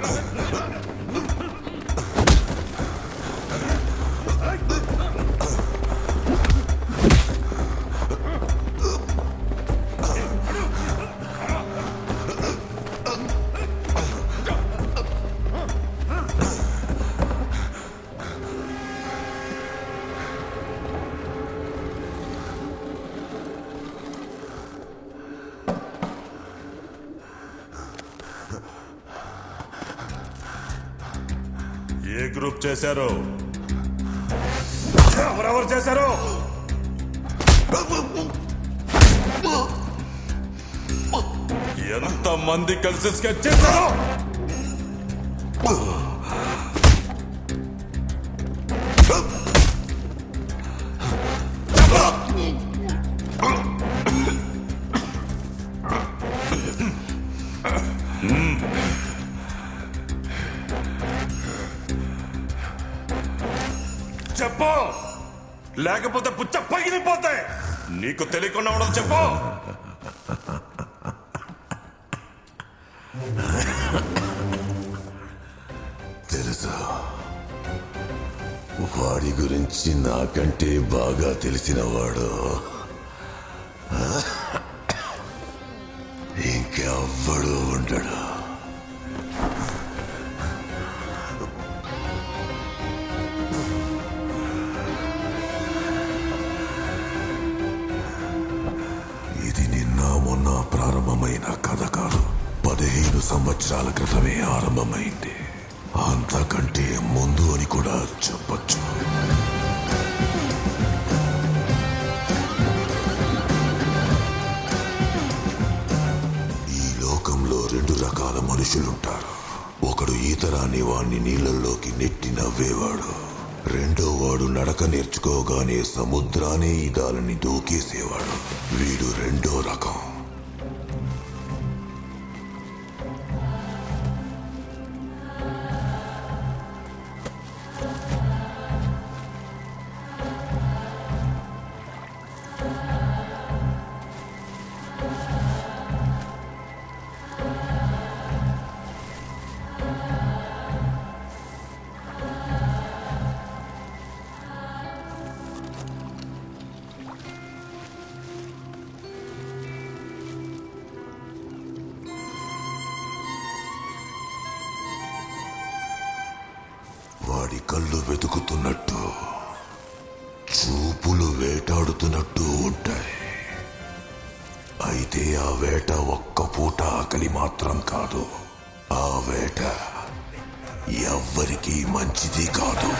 Oh. ఏ group చేశారు. ఎవరెవరు చేశారు? ఎంత మంది కలిసి స్కెచ్ చేశారు? లేకపోతే పుచ్చ పగిలిపోతాయి. నీకు తెలియకుండా ఉండదు చెప్పు. తెలుసు? వాడి గురించి నాకంటే బాగా తెలిసిన వాడు ఇంకెవ్వడు ఉండడు. ప్రారంభమైన కథ కాదు. పదిహేను సంవత్సరాల క్రితమే ఆరంభమైంది. అంతకంటే ముందు అని కూడా చెప్పచ్చు. ఈ లోకంలో రెండు రకాల మనుషులుంటారు. ఒకడు ఈతరాని వాణ్ణి నీళ్ళల్లోకి నెట్టి నవ్వేవాడు. రెండో వాడు నడక నేర్చుకోగానే సముద్రానే ఈదాలని దూకేసేవాడు. వీడు రెండో రకం. వాడి కళ్ళు వెతుకుతున్నట్టు చూపులు వేటాడుతున్నట్టు ఉంటాయి. అయితే ఆ వేట ఒక్క పూట ఆకలి మాత్రం కాదు. ఆ వేట ఎవ్వరికీ మంచిది కాదు.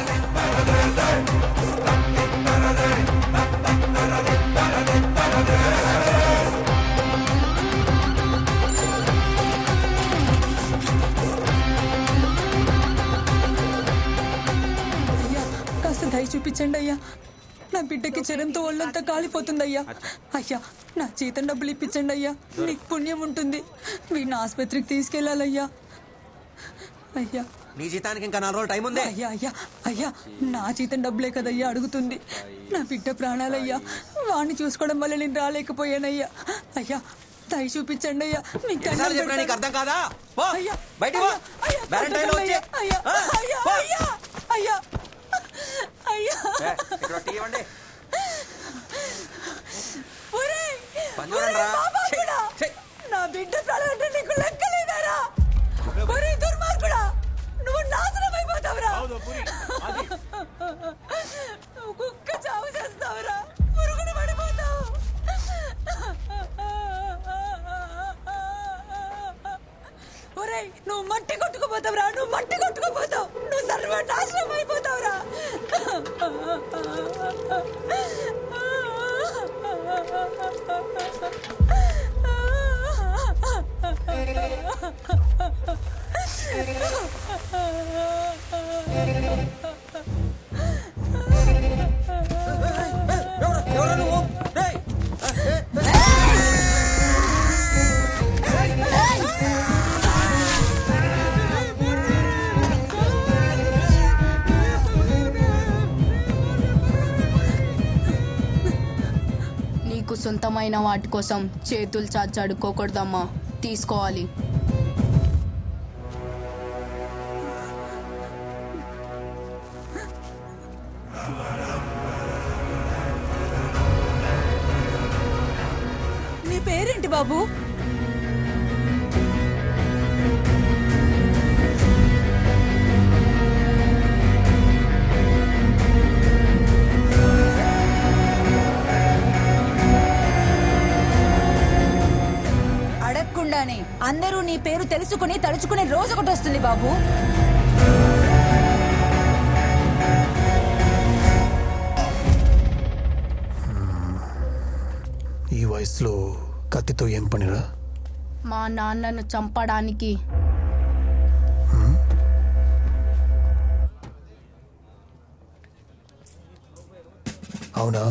కాస్త దయ చూపించండి అయ్యా. నా బిడ్డకి జ్వరంతో ఒళ్ళంతా కాలిపోతుంది అయ్యా అయ్యా నా జీతం డబ్బులు ఇప్పించండి అయ్యా. నీకు పుణ్యం ఉంటుంది. వీడిని ఆసుపత్రికి తీసుకెళ్ళాలయ్యా. అయ్యా. నీ జీతానికి ఇంకా నాలుగు రోజులు టైం ఉంది? అయ్యా అయ్యా అయ్యా నా జీతం డబ్బులే కదయ్యా అడుగుతుంది. నా బిడ్డ ప్రాణాలయ్యా. వాడిని చూసుకోవడం వల్ల నేను రాలేకపోయానయ్యా. అయ్యా దయ చూపించండి అయ్యా. మీకు దండం ఎన్నిసార్లు చెప్పినా నీకు పెడతాను. అర్థం కాదా? పో అయ్యా బయటికి పో. అయ్యా, అయ్యా, వచ్చి. అయ్యా. అయ్యా అయ్యా. నా బిడ్డ ప్రాణాలంటే నీకు లెక్కలేదారా? ఒరే దుర్మార్గుడా నువ్వు నాశనం అయిపోతావురా. నువ్వు కుక్క చావు చేస్తావురా. పురుగుడు పడిపోతావు. ఒరేయ్ నువ్వు మట్టి కొట్టుకుపోతావురా నువ్వు మట్టి సొంతమైన వాటి కోసం చేతులు చాచి అడుక్కోకూడదమ్మా. తీసుకోవాలి. నీ పేరేంటి బాబు? అందరూ నీ పేరు తెలుసుకుని తలుచుకునే రోజు ఒకటి వస్తుంది బాబు. ఈ వయసులో కత్తితో ఏం పనిరా? మా నాన్నను చంపడానికి. అవునా?